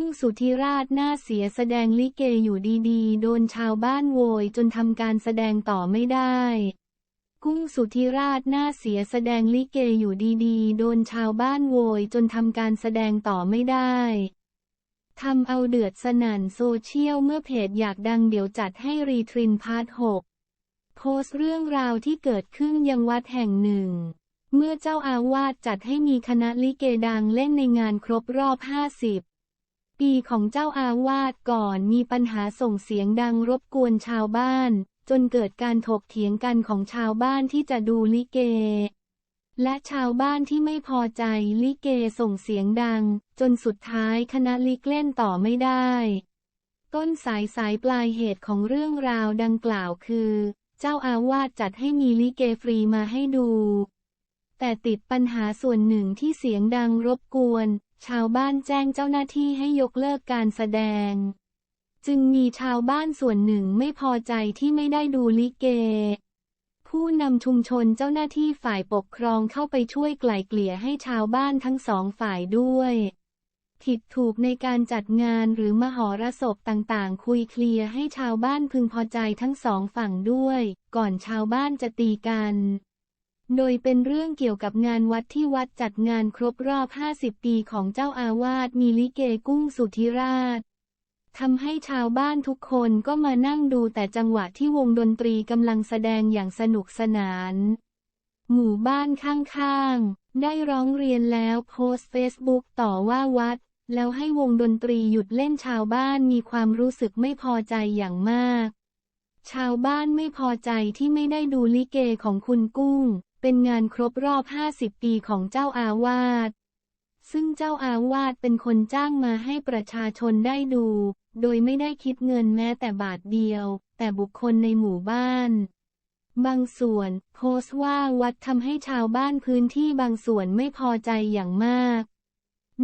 กุ้งสุธิราชหน้าเสียแสดงลิเกอยู่ดีๆ โดนชาวบ้านโวยจนทำการแสดงต่อไม่ได้ กุ้งสุธิราชหน้าเสียแสดงลิเกอยู่ดีๆ โดนชาวบ้านโวยจนทำการแสดงต่อไม่ได้ทำเอาเดือดสนั่นโซเชียลเมื่อเพจอยากดังเดี๋ยวจัดให้รีทรินพาร์ท6โพสต์เรื่องราวที่เกิดขึ้นยังวัดแห่งหนึ่ง เมื่อเจ้าอาวาสจัดให้มีคณะลิเกดังเล่นในงานครบรอบ 50 ปีของเจ้าอาวาสก่อนมีปัญหาส่งเสียงดังรบกวนชาวบ้าน จนเกิดการถกเถียงกันของชาวบ้านที่จะดูลิเก และชาวบ้านที่ไม่พอใจลิเกส่งเสียงดัง จนสุดท้ายคณะลิกเล่นต่อไม่ได้ ต้นสายสายปลายเหตุของเรื่องราวดังกล่าวคือ เจ้าอาวาสจัดให้มีลิเกฟรีมาให้ดูแต่ติดปัญหาส่วนหนึ่งที่เสียงดังรบกวน ชาวบ้านแจ้งเจ้าหน้าที่ให้ยกเลิกการแสดง จึงมีชาวบ้านส่วนหนึ่งไม่พอใจที่ไม่ได้ดูลิเก ผู้นำชุมชนเจ้าหน้าที่ฝ่ายปกครองเข้าไปช่วยไกล่เกลี่ยให้ชาวบ้านทั้งสองฝ่ายด้วยผิดถูกในการจัดงานหรือมหรสพต่างๆ คุยเคลียร์ให้ชาวบ้านพึงพอใจทั้งสองฝั่งด้วย ก่อนชาวบ้านจะตีกัน โดยเป็นเรื่องเกี่ยวกับงานวัดที่วัดจัดงานครบรอบ 50 ปีของเจ้าอาวาสมีลิเกกุ้งสุธิราชทำให้ชาวบ้านทุกคนก็มานั่งดูแต่จังหวะที่วงดนตรีกำลังแสดงอย่างสนุกสนาน หมู่บ้านข้างๆ ได้ร้องเรียนแล้วโพสต์เฟซบุ๊กต่อว่าวัด แล้วให้วงดนตรีหยุดเล่นชาวบ้านมีความรู้สึกไม่พอใจอย่างมาก ชาวบ้านไม่พอใจที่ไม่ได้ดูลิเกของคุณกุ้ง เป็นงานครบรอบ 50 ปีของเจ้าอาวาส ซึ่งเจ้าอาวาสเป็นคนจ้างมาให้ประชาชนได้ดู โดยไม่ได้คิดเงินแม้แต่บาทเดียว แต่บุคคลในหมู่บ้าน บางส่วน โพสต์ว่าวัดทำให้ชาวบ้านพื้นที่บางส่วนไม่พอใจอย่างมาก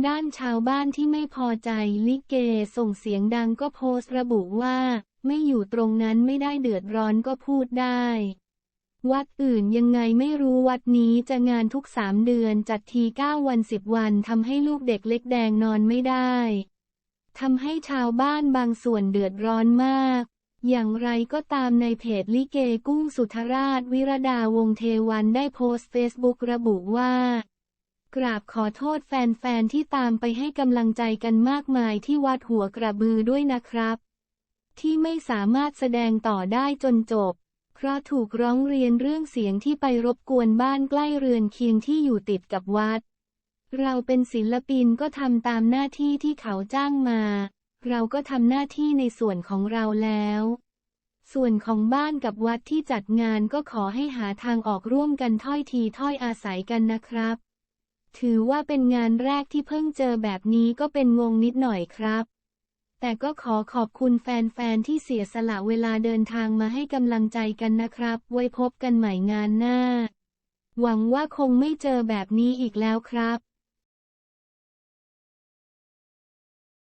ด้านชาวบ้านที่ไม่พอใจลิเกส่งเสียงดังก็โพสต์ระบุว่า ไม่อยู่ตรงนั้นไม่ได้เดือดร้อนก็พูดได้ วัดอื่นยังไงไม่รู้วัดนี้จะงานทุกสามเดือนจัดทีเก้าวันสิบวันทำให้ลูกเด็กเล็กแดงนอนไม่ได้ทำให้ชาวบ้านบางส่วนเดือดร้อนมาก อย่างไรก็ตามในเพจลิเกกุ้งสุธราชวิรดาวงเทวันได้โพสต์เฟซบุ๊กระบุว่า กราบขอโทษแฟนๆที่ตามไปให้กำลังใจกันมากมายที่วัดหัวกระบือด้วยนะครับ ที่ไม่สามารถแสดงต่อได้จนจบ เพราะถูกร้องเรียนเรื่องเสียงที่ไปรบกวนบ้านใกล้เรือนเคียงที่อยู่ติดกับวัด เราเป็นศิลปินก็ทำตามหน้าที่ที่เขาจ้างมา เราก็ทำหน้าที่ในส่วนของเราแล้ว ส่วนของบ้านกับวัดที่จัดงานก็ขอให้หาทางออกร่วมกันถ้อยทีถ้อยอาศัยกันนะครับ ถือว่าเป็นงานแรกที่เพิ่งเจอแบบนี้ก็เป็นงงนิดหน่อยครับ แต่ก็ขอขอบคุณแฟนๆที่เสียสละเวลาเดินทางมาให้กำลังใจกันนะครับ ไว้พบกันใหม่งานหน้า หวังว่าคงไม่เจอแบบนี้อีกแล้วครับ